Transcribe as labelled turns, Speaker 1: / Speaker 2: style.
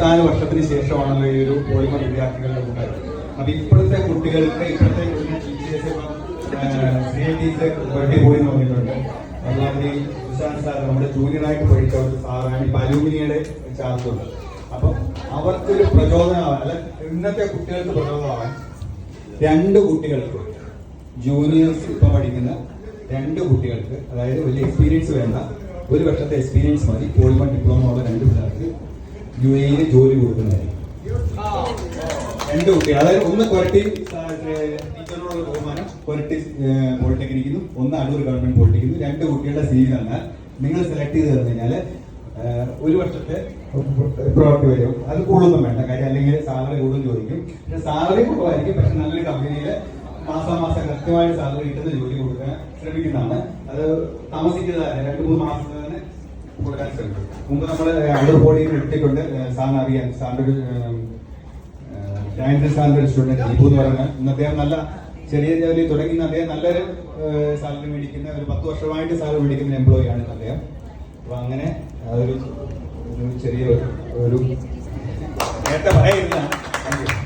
Speaker 1: നാല് വർഷത്തിന് ശേഷമാണല്ലോ ഈ ഒരു പോളിമർ വിദ്യാർത്ഥികളുടെ കൂട്ടായി അപ്പൊ ഇപ്പോഴത്തെ കുട്ടികൾക്ക് ഇപ്പോഴത്തെ ബർത്ത്ഡേ പോയി തോന്നിയിട്ടുണ്ട് ഈ സുശാന്ത് സാർ നമ്മുടെ ജൂനിയറായിട്ട് പഠിച്ച ഒരു സാറാണ് ഇപ്പൊ അലൂമിനിയുടെ ചാർജുണ്ട് അപ്പൊ അവർക്കൊരു പ്രചോദനമാവാൻ അല്ല ഇന്നത്തെ കുട്ടികൾക്ക് പ്രചോദനമാവാൻ രണ്ട് കുട്ടികൾക്ക് ജൂനിയേഴ്സ് ഇപ്പൊ പഠിക്കുന്ന രണ്ട് കുട്ടികൾക്ക് അതായത് വലിയ എക്സ്പീരിയൻസ് വേണ്ട ഒരു വർഷത്തെ എക്സ്പീരിയൻസ് മതി പോളിമർ ഡിപ്ലോമ ഉള്ള രണ്ട് പിള്ളേർക്ക് യു എയിൽ ജോലി കൊടുക്കുന്നതായിരിക്കും. രണ്ട് കുട്ടികൾ അതായത് ഒന്ന് കൊരട്ടി ടീച്ചറിനോടുള്ള ബഹുമാനം കൊരട്ടി പോളിടെക്നിക്കിനും ഒന്ന് അടൂർ ഗവൺമെന്റ് പോളിടെക്നിക്കും രണ്ട് കുട്ടികളുടെ സി വി തന്നാൽ നിങ്ങൾ സെലക്ട് ചെയ്ത് തന്നു കഴിഞ്ഞാൽ ഒരു വർഷത്തെ പ്രവർത്തി വരും. അത് കൂടുതലൊന്നും വേണ്ട. കാര്യം അല്ലെങ്കിൽ സാലറി കൂടുതൽ ചോദിക്കും. പക്ഷെ സാലറി കുറവായിരിക്കും. പക്ഷെ നല്ലൊരു കമ്പനിയിൽ മാസാമാസം കൃത്യമായ സാലറി കിട്ടുന്ന ജോലി കൊടുക്കാൻ ശ്രമിക്കുന്നതാണ്. അത് താമസിക്കുന്നതല്ല രണ്ട് മൂന്ന് മാസം കൊടുക്കാൻ ശ്രമിക്കും മുമ്പ് നമ്മൾ അടൂർ ബോഡിയിൽ ഇട്ടിട്ടുണ്ട് സാറിന് അറിയാൻ സാറിന്റെ ഒരു സ്റ്റാൻഡേർഡ് സ്റ്റുഡന്റ് ദീപു എന്ന് പറയുന്ന. ഇന്ന് അദ്ദേഹം നല്ല ചെറിയ ജോലി തുടങ്ങി. ഇന്ന് അദ്ദേഹം നല്ലൊരു സാലറി മേടിക്കുന്ന ഒരു പത്ത് വർഷമായിട്ട് സാലറി മേടിക്കുന്ന എംപ്ലോയി ആണ് അദ്ദേഹം. അപ്പൊ അങ്ങനെ ഒരു ചെറിയ ഒരു നേരത്തെ Thank you.